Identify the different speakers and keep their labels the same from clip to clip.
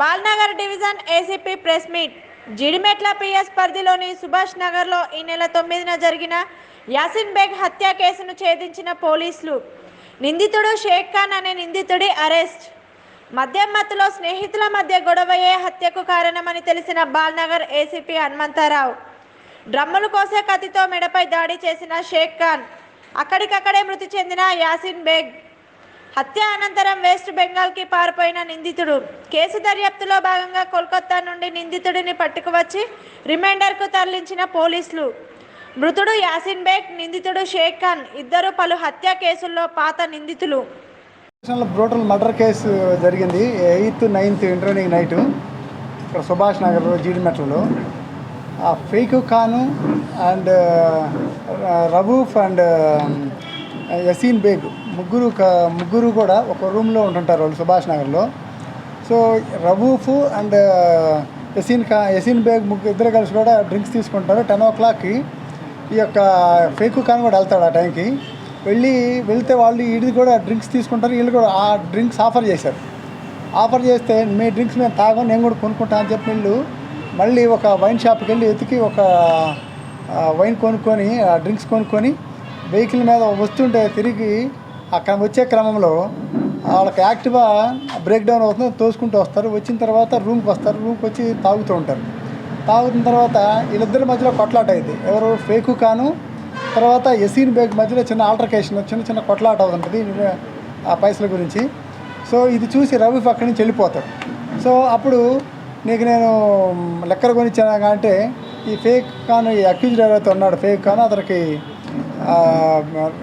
Speaker 1: Balanagar division ACP press meet. Jeedimetla PS పరిధిలోని సుభాష్ నగర్లో ఈ నెల తొమ్మిదిన జరిగిన యాసిన్ బేగ్ హత్య కేసును ఛేదించిన పోలీసులు. నిందితుడు షేక్ ఖాన్ అనే నిందితుడి అరెస్ట్. మద్యం మత్తులో స్నేహితుల మధ్య గొడవయే హత్యకు కారణమని తెలిసిన బాల్నగర్ ఏసీపీ హనుమంతరావు. డ్రమ్ములు కోసే కత్తితో మెడపై దాడి చేసిన షేక్ ఖాన్. అక్కడికక్కడే మృతి చెందిన యాసిన్ బేగ్. హత్య అనంతరం వెస్ట్ బెంగాల్కి పారిపోయిన నిందితుడు. కేసు దర్యాప్తులో భాగంగా కోల్కతా నుండి నిందితుడిని పట్టుకువచ్చి రిమైండర్కు తరలించిన పోలీసులు. మృతుడు యాసిన్ బేగ్ నిందితుడు షేక్ ఖాన్ ఇద్దరు పలు హత్య కేసుల్లో పాత నిందితులు.
Speaker 2: బ్రోటల్ మర్డర్ కేసు జరిగింది. ఎయిత్ నైన్త్ ఇంటర్నింగ్ నైటు ఇక్కడ సుభాష్ నగర్ జీడిమెట్లలో ఆ ఫేక్ ఖాను అండ్ రబూఫ్ అండ్ యసీన్ బేగ్ ముగ్గురు ముగ్గురు కూడా ఒక రూమ్లో ఉంటుంటారు వాళ్ళు సుభాష్ నగర్లో. సో రబూఫ్ అండ్ యసీన్ ఖా యసీన్ బేగ్ ముగ్గురు ఇద్దరు కలిసి కూడా డ్రింక్స్ తీసుకుంటారు టెన్ ఓ క్లాక్కి. ఈ యొక్క ఫేకు ఖాన్ కూడా వెళ్తాడు ఆ టైంకి. వెళ్ళి వెళ్తే వాళ్ళు వీడిది కూడా డ్రింక్స్ తీసుకుంటారు వీళ్ళు కూడా ఆ డ్రింక్స్ ఆఫర్ చేశారు. ఆఫర్ చేస్తే మీ డ్రింక్స్ మేము తాగం నేను కూడా కొనుక్కుంటా అని చెప్పి వీళ్ళు మళ్ళీ ఒక వైన్ షాప్కి వెళ్ళి ఎతికి ఒక వైన్ కొనుక్కొని ఆ డ్రింక్స్ కొనుక్కొని వెహికల్ మీద వస్తుంటే తిరిగి అక్కడ వచ్చే క్రమంలో వాళ్ళకి యాక్టివా బ్రేక్ డౌన్ అవుతుంది తోసుకుంటూ వస్తారు. వచ్చిన తర్వాత రూమ్కి వస్తారు. రూమ్కి వచ్చి తాగుతూ ఉంటారు. తాగుతున్న తర్వాత వీళ్ళిద్దరి మధ్యలో కొట్లాట అయింది. ఎవరు ఫేకు కాను తర్వాత ఎసీన్ బేగ్ మధ్యలో చిన్న ఆల్టర్కేషన్ చిన్న చిన్న కొట్లాట అవుతుంటుంది ఆ పైసల గురించి. సో ఇది చూసి రవి అక్కడి నుంచి వెళ్ళిపోతాడు. సో అప్పుడు నీకు నేను లెక్కర కొనిచ్చాను అంటే ఈ ఫేక్ కాను ఈ అక్యూజ్డ్ ఎవరైతే ఉన్నాడు ఫేక్ కాను అతనికి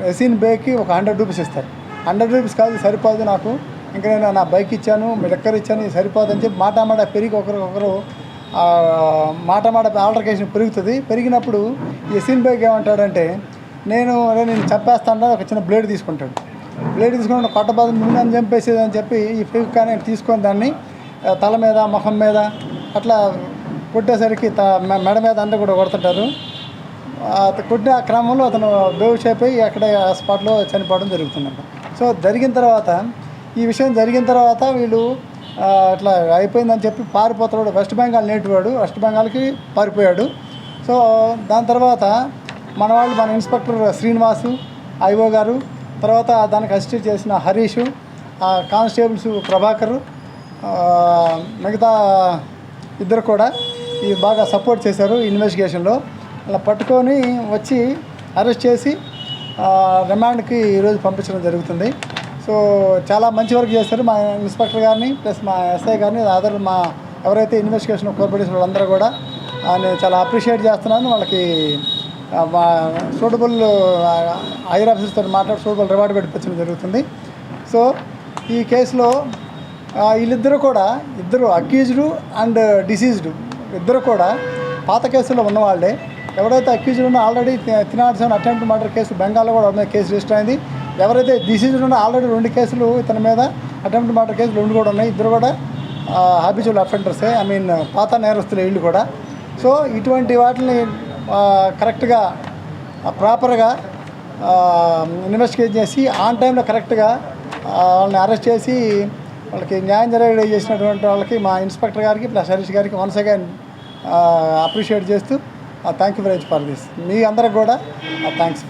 Speaker 2: ఎసీన్ బేగ్కి ఒక హండ్రెడ్ రూపీస్ ఇస్తారు. హండ్రెడ్ రూపీస్ కాదు సరిపోదు నాకు. ఇంకా నేను నా బైక్ ఇచ్చాను మీ లెక్కర్ ఇచ్చాను సరిపోదు అని చెప్పి మాట మాట పెరిగి ఒకరికొకరు ఆ, మాట ఆల్టర్కేషన్ పెరుగుతుంది. పెరిగినప్పుడు ఈ యసీన్ బేగ్ ఏమంటాడంటే నేను అరే నేను చంపేస్తాను ఒక చిన్న బ్లేడ్ తీసుకుంటాడు. బ్లేడ్ తీసుకుని కొట్టబాదు నువ్వు నన్ను చంపేసేది అని చెప్పి ఈ ఫేక్ కానీ తీసుకొని దాన్ని తల మీద ముఖం మీద అట్లా కొట్టేసరికి త మె- మెడ మీద అంతా కూడా కొడుతుంటారు. కొట్టిన క్రమంలో అతను బేవుష్ అయిపోయి అక్కడ ఆ స్పాట్లో చనిపోవడం జరుగుతుందంట. సో జరిగిన తర్వాత ఈ విషయం జరిగిన తర్వాత వీళ్ళు అట్లా అయిపోయిందని చెప్పి పారిపోతాడు. వెస్ట్ బెంగాల్ నేటివాడు వెస్ట్ బెంగాల్కి పారిపోయాడు. సో దాని తర్వాత మన వాళ్ళు మన ఇన్స్పెక్టర్ శ్రీనివాసు ఐఓ గారు తర్వాత దానికి అసిస్ట్ చేసిన హరీషు ఆ కానిస్టేబుల్స్ ప్రభాకరు మిగతా ఇద్దరు కూడా ఇది బాగా సపోర్ట్ చేశారు ఇన్వెస్టిగేషన్లో అలా పట్టుకొని వచ్చి అరెస్ట్ చేసి రిమాండ్కి ఈరోజు పంపించడం జరుగుతుంది. సో చాలా మంచి వర్క్ చేస్తారు మా ఇన్స్పెక్టర్ గారిని ప్లస్ మా ఎస్ఐ గారిని అదర్ మా ఎవరైతే ఇన్వెస్టిగేషన్ కోఆపరేషన్ వాళ్ళందరూ కూడా నేను చాలా అప్రిషియేట్ చేస్తున్నాను. వాళ్ళకి సూటబుల్ హైయర్ ఆఫీసర్తో మాట్లాడి సూటబుల్ రివార్డ్ పెట్టించడం జరుగుతుంది. సో ఈ కేసులో వీళ్ళిద్దరూ కూడా ఇద్దరు అక్యూజ్డ్ అండ్ డిసీజ్డ్. ఇద్దరు కూడా పాత కేసులో ఉన్నవాళ్ళే ఎవరైతే అక్యూజ్డ్ ఉన్నా ఆల్రెడీ తినాల్సిన అటెంప్ట్ మర్డర్ కేసు బెంగాల్లో కూడా ఉన్న కేసు రిజిస్టర్ అయింది. ఎవరైతే డిసీజ్డ్ ఉన్నా ఆల్రెడీ రెండు కేసులు ఇతని మీద అటెంప్ట్ మర్డర్ కేసులు రెండు కూడా ఉన్నాయి. ఇద్దరు కూడా హ్యాబిచువల్ అఫెండర్సే ఐ మీన్ పాత నేరస్తులు వీళ్ళు కూడా. సో ఇటువంటి వాటిని కరెక్ట్గా ప్రాపర్గా ఇన్వెస్టిగేట్ చేసి ఆన్ టైంలో కరెక్ట్గా వాళ్ళని అరెస్ట్ చేసి వాళ్ళకి న్యాయం జరిగే చేసినటువంటి వాళ్ళకి మా ఇన్స్పెక్టర్ గారికి ప్లస్ హరీష్ గారికి వన్స్ అగైన్ అప్రిషియేట్ చేస్తూ thank you very much for this మీ అందరికి కూడా థ్యాంక్స్